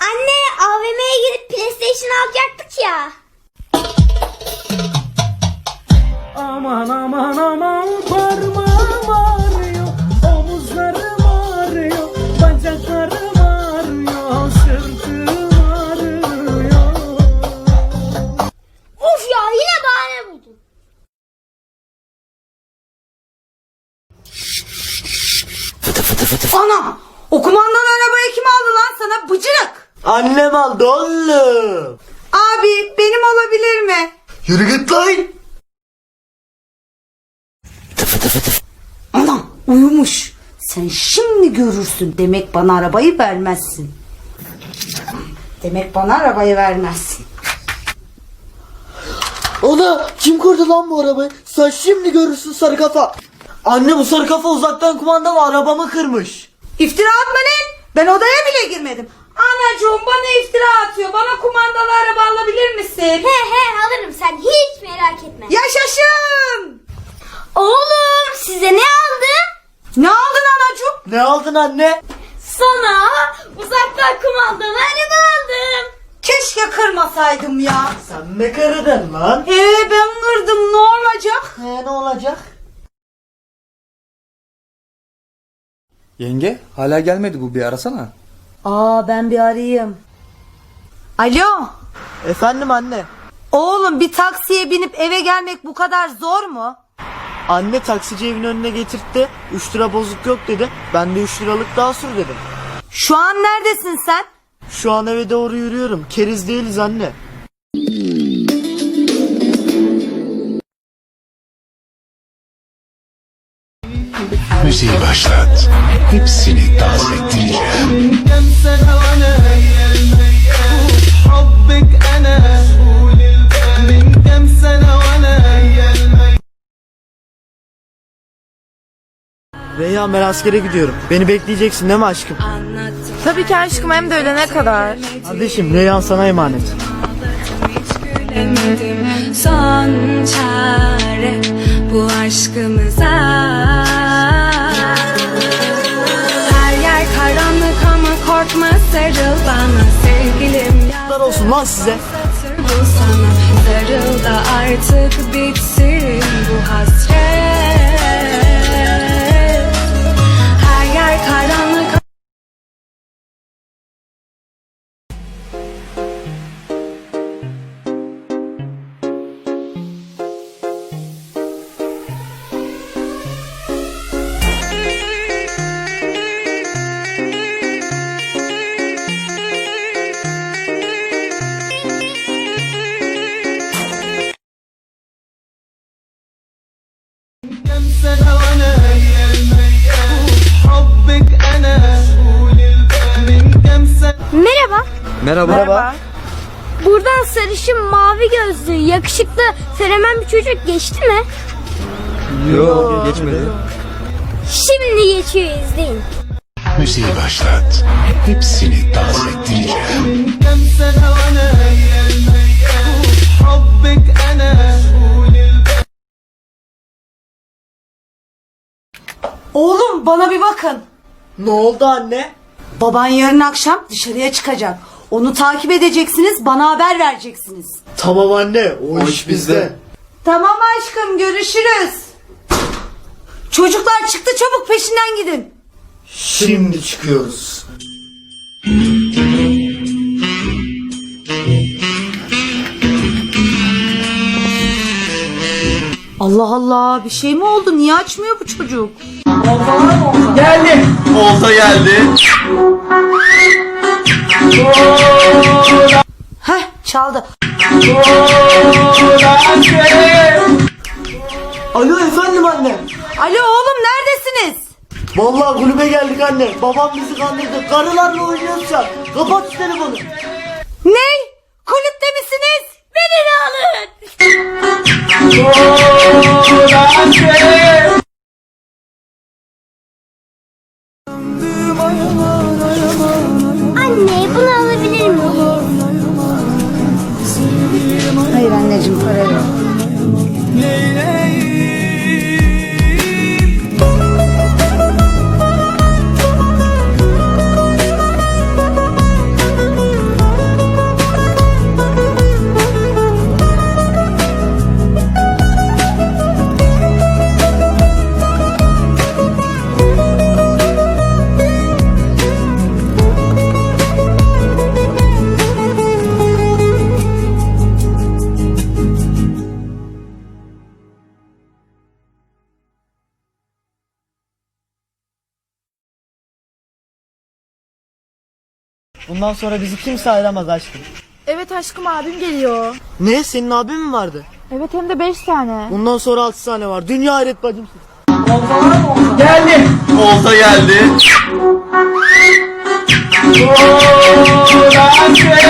Anne AVM'ye gidip PlayStation alacaktık ya. Aman aman aman parmağım ağrıyor Omuzlarım ağrıyor Bacaklarım ağrıyor Sırtım ağrıyor ya yine bahane buldun. Ana! O arabayı kim aldı lan sana bıcırık? Annem aldı oğlum Abi benim olabilir mi? Yürü git lan Ana uyumuş. Sen şimdi görürsün. Demek bana arabayı vermezsin. Demek bana arabayı vermezsin. Ona kim kurdu lan bu arabayı? Sen şimdi görürsün sarı kafa. Anne bu sarı kafa uzaktan kumandalı arabamı kırmış. İftira atma lan. Ben odaya bile girmedim. Anacığım bana iftira atıyor. Bana kumandalı araba alabilir misin? He he alırım sen hiç merak etme. Yaşasın. Oğlum size ne aldım? Ne aldın anacığım? Ne aldın anne? Sana uzaktan kumandalı araba aldım. Keşke kırmasaydım ya. Sen ne kırdın lan? Ee ben kırdım ne olacak? He ne olacak? Yenge hala gelmedi bu bir arasana. Aa ben bir arayayım. Alo. Efendim anne. Oğlum bir taksiye binip eve gelmek bu kadar zor mu? Anne taksici evin önüne getirtti. 3 lira bozuk yok dedi. Ben de 3 liralık daha sür dedim. Şu an neredesin sen? Şu an eve doğru yürüyorum. Keriz değiliz anne. müziği başlat. Hepsini dans ettireceğim. Reyhan ben askere gidiyorum. Beni bekleyeceksin değil mi aşkım? Tabii ki aşkım hem de ölene kadar. Kardeşim Reyhan sana emanet. Son çare Olsun lan size. Artık bitsin bu hasret Her yer karanlık Merhaba. Merhaba. Merhaba. Buradan sarışın mavi gözlü yakışıklı fenomen bir çocuk geçti mi? Yok geçmedi. Şimdi geçiyor izleyin. Müziği başlat. Hepsini dans ettireceğim. Oğlum bana bir bakın. Ne oldu anne? Baban yarın akşam dışarıya çıkacak. Onu takip edeceksiniz, bana haber vereceksiniz. Tamam anne. O, iş iş bizde. bizde. Tamam aşkım, görüşürüz. Çocuklar çıktı çabuk peşinden gidin. Şimdi çıkıyoruz. Allah Allah, bir şey mi oldu? Niye açmıyor bu çocuk? Geldi. Olta geldi. Heh, çaldı. Alo efendim anne. Alo oğlum neredesiniz? Vallahi kulübe geldik anne. Babam bizi kandırdı. Karılarla oynuyoruz şu an. Kapat şu telefonu. Ne? Kulüpte misiniz? Beni de alın. Bundan sonra bizi kimse ayıramaz aşkım. Evet aşkım abim geliyor. Ne senin abin mi vardı? Evet hem de 5 tane. Bundan sonra 6 tane var. Dünya hayret bacımsın. Olta geldi. That's it.